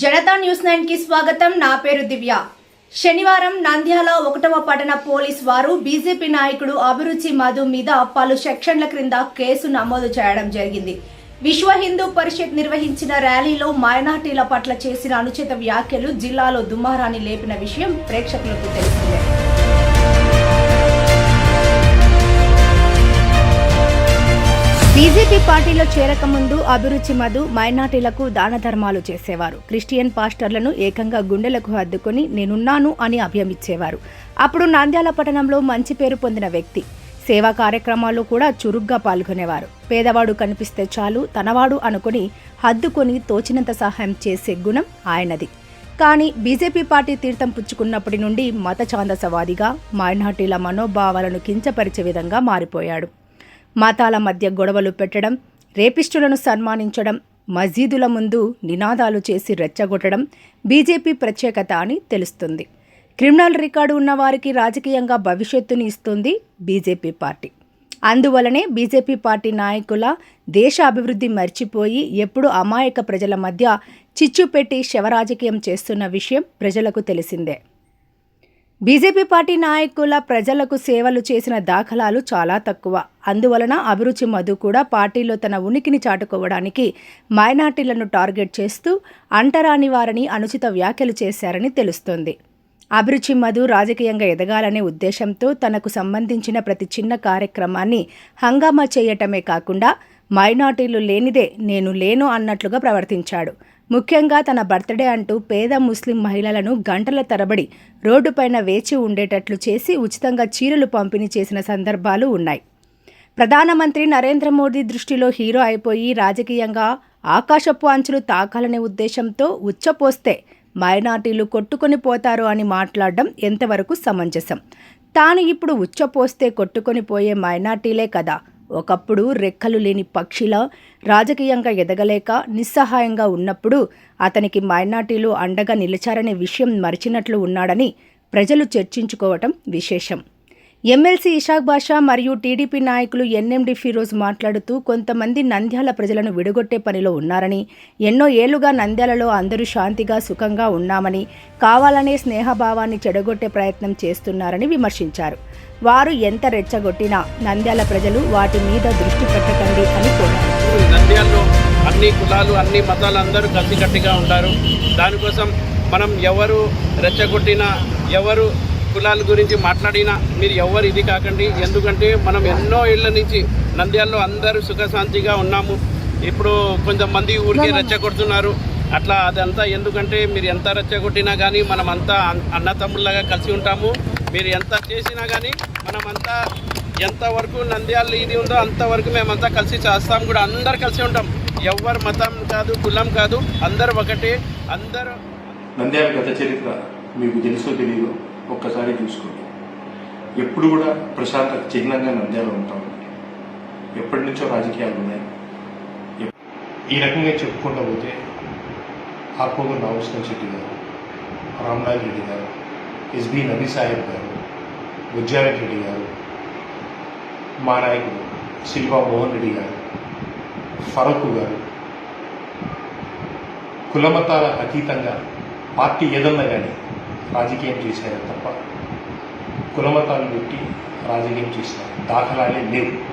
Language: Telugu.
జనతా న్యూస్ నైన్కి స్వాగతం. నా పేరు దివ్య. శనివారం నంద్యాల ఒకటవ పట్టణ పోలీస్ వారు బీజేపీ నాయకుడు అభిరుచి మధు మీద పలు సెక్షన్ల క్రింద కేసు నమోదు చేయడం జరిగింది. విశ్వ హిందూ పరిషత్ నిర్వహించిన ర్యాలీలో మైనార్టీల పట్ల చేసిన అనుచిత వ్యాఖ్యలు జిల్లాలో దుమారాన్ని లేపిన విషయం ప్రేక్షకులకు తెలిసిందే. బీజేపీ పార్టీలో చేరకముందు అభిరుచి మధు మైనార్టీలకు దాన ధర్మాలు చేసేవారు. క్రిస్టియన్ పాస్టర్లను ఏకంగా గుండెలకు హద్దుకొని నేనున్నాను అని అభ్యమిచ్చేవారు. అప్పుడు నంద్యాల పట్టణంలో మంచి పేరు పొందిన వ్యక్తి. సేవా కార్యక్రమాల్లో కూడా చురుగ్గా పాల్గొనేవారు. పేదవాడు కనిపిస్తే చాలు తనవాడు అనుకుని హద్దుకొని తోచినంత సహాయం చేసే గుణం ఆయనది. కానీ బీజేపీ పార్టీ తీర్థం పుచ్చుకున్నప్పటి నుండి మత ఛాందసవాదిగా మైనార్టీల మనోభావాలను కించపరిచే విధంగా మారిపోయాడు. మతాల మధ్య గొడవలు పెట్టడం రేపిస్టులను సన్మానించడం మసీదుల ముందు నినాదాలు చేసి రెచ్చగొట్టడం బీజేపీ ప్రత్యేకత అని తెలుస్తుంది. క్రిమినల్ రికార్డు ఉన్నవారికి రాజకీయంగా భవిష్యత్తుని ఇస్తుంది బీజేపీ పార్టీ. అందువలనే బీజేపీ పార్టీ నాయకుల దేశ అభివృద్ధి మర్చిపోయి ఎప్పుడు అమాయక ప్రజల మధ్య చిచ్చు పెట్టి శవరాజకీయం చేస్తున్న విషయం ప్రజలకు తెలిసిందే. బీజేపీ పార్టీ నాయకుల ప్రజలకు సేవలు చేసిన దాఖలాలు చాలా తక్కువ. అందువలన అభిరుచి మధు కూడా పార్టీలో తన ఉనికిని చాటుకోవడానికి మైనార్టీలను టార్గెట్ చేస్తూ అంటరాని వారిని అనుచిత వ్యాఖ్యలు చేశారని తెలుస్తోంది. అభిరుచి మధు రాజకీయంగా ఎదగాలనే ఉద్దేశంతో తనకు సంబంధించిన ప్రతి చిన్న కార్యక్రమాన్ని హంగామా చేయటమే కాకుండా మైనార్టీలు లేనిదే నేను లేను అన్నట్లుగా ప్రవర్తించాడు. ముఖ్యంగా తన బర్త్డే అంటూ పేద ముస్లిం మహిళలను గంటల తరబడి రోడ్డుపైన వేచి ఉండేటట్లు చేసి ఉచితంగా చీరలు పంపిణీ చేసిన సందర్భాలు ఉన్నాయి. ప్రధానమంత్రి నరేంద్ర మోదీ దృష్టిలో హీరో అయిపోయి రాజకీయంగా ఆకాశపు అంచులు తాకాలనే ఉద్దేశంతో ఉచ్చపోస్తే మైనార్టీలు కొట్టుకొని పోతారు అని మాట్లాడడం ఎంతవరకు సమంజసం? తాను ఇప్పుడు ఉచ్చపోస్తే కొట్టుకొని పోయే మైనార్టీలే కదా. ఒకప్పుడు రెక్కలు లేని పక్షిలా రాజకీయంగా ఎదగలేక నిస్సహాయంగా ఉన్నప్పుడు అతనికి మైనార్టీలు అండగా నిలిచారనే విషయం మరిచినట్లు ఉన్నాడని ప్రజలు చర్చించుకోవటం విశేషం. ఎమ్మెల్సీ ఇషాక్ బాషా మరియు టీడీపీ నాయకులు ఎన్ఎండి ఫిరోజ్ మాట్లాడుతూ కొంతమంది నంద్యాల ప్రజలను విడగొట్టే పనిలో ఉన్నారని ఎన్నో ఏళ్ళుగా నంద్యాలలో అందరూ శాంతిగా సుఖంగా ఉన్నామని కావాలనే స్నేహభావాన్ని చెడగొట్టే ప్రయత్నం చేస్తున్నారని విమర్శించారు. వారు ఎంత రెచ్చగొట్టినా నంద్యాల ప్రజలు వాటి మీద దృష్టి పెట్టకండి అని కోరారు. నంద్యాల్లో అన్ని కులాలు అన్ని మతాలు అందరూ కలిసికట్టుగా ఉంటారు దానికోసం మనం ఎవరు రెచ్చగొట్టినా ఎవరు కులాల గురించి మాట్లాడినా మీరు ఎవరు ఇది కాకండి. ఎందుకంటే మనం ఎన్నో ఏళ్ళ నుంచి నంద్యాల్లో అందరూ సుఖశాంతిగా ఉన్నాము. ఇప్పుడు కొంతమంది ఊరికే రెచ్చగొడుతున్నారు. అట్లా అదంతా ఎందుకంటే మీరు ఎంత రెచ్చగొట్టినా కానీ మనం అంతా అన్- అన్నతమ్ముళ్ళగా కలిసి ఉంటాము. మీరు ఎంత చేసినా కానీ మనమంతా ఎంతవరకు నంద్యాల ఇది ఉందో అంతవరకు మేమంతా కలిసి చేస్తాం కూడా. అందరు కలిసి ఉంటాం. ఎవరు మతం కాదు కులం కాదు. అందరు ఒకటే. అందరూ నంద్యాల గత చరిత్ర మీకు తెలుసో తెలియదో ఒక్కసారి చూసుకోండి. ఎప్పుడు కూడా ప్రశాంతత చిహ్నంగా నంద్యాల ఉంటాం. ఎప్పటి నుంచో రాజకీయాలు ఉన్నాయి. ఈ రకంగా చెప్పుకుంటూ పోతే ఆర్పోగర్ నాగేశ్వరం శెట్టి గారు రామ్నాథ్ రెడ్డి గారు ఎస్బి నబీసాహెబ్ గారు బుజ్జారెడ్డి రెడ్డి గారు మా నాయకుడు శిల్పా మోహన్ రెడ్డి గారు ఫరూక్ గారు కులమతాల అతీతంగా పార్టీ ఏదన్నా కానీ రాజకీయం చేశారు తప్ప కులమతాలు పెట్టి రాజకీయం చేసిన దాఖలాలే లేవు.